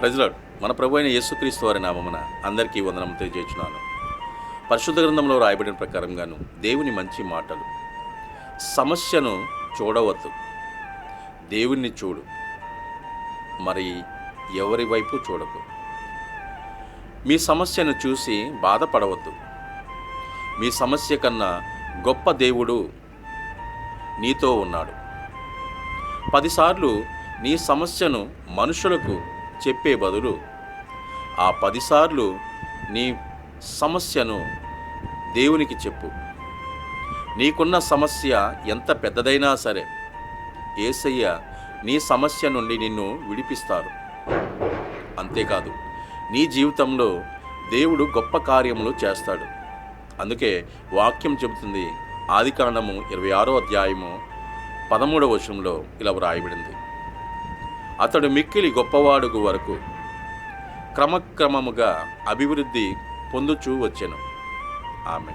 ప్రజలాడు మన ప్రభు అయిన యేసుక్రీస్తు వారి నామమున అందరికీ వందనం తెలియజేస్తున్నాను. పరిశుద్ధ గ్రంథంలో రాయబడిన ప్రకారంగాను దేవుని మంచి మాటలు. సమస్యను చూడవద్దు. దేవుణ్ణి చూడు. మరి ఎవరి వైపు చూడకు? మీ సమస్యను చూసి బాధపడవద్దు. మీ సమస్య కన్నా గొప్ప దేవుడు నీతో ఉన్నాడు. పదిసార్లు నీ సమస్యను మనుషులకు చెప్పే బదులు ఆ పదిసార్లు నీ సమస్యను దేవునికి చెప్పు. నీకున్న సమస్య ఎంత పెద్దదైనా సరే ఏసయ్య నీ సమస్య నుండి నిన్ను విడిపిస్తారు. అంతేకాదు నీ జీవితంలో దేవుడు గొప్ప కార్యములు చేస్తాడు. అందుకే వాక్యం చెబుతుంది ఆదికాండము ఇరవై ఆరో అధ్యాయము పదమూడవ వచనంలో ఇలా వ్రాయబడింది. అతడు మిక్కిలి గొప్పవాడుగు వరకు క్రమక్రమముగా అభివృద్ధి పొందుచూ వచ్చెను. ఆమె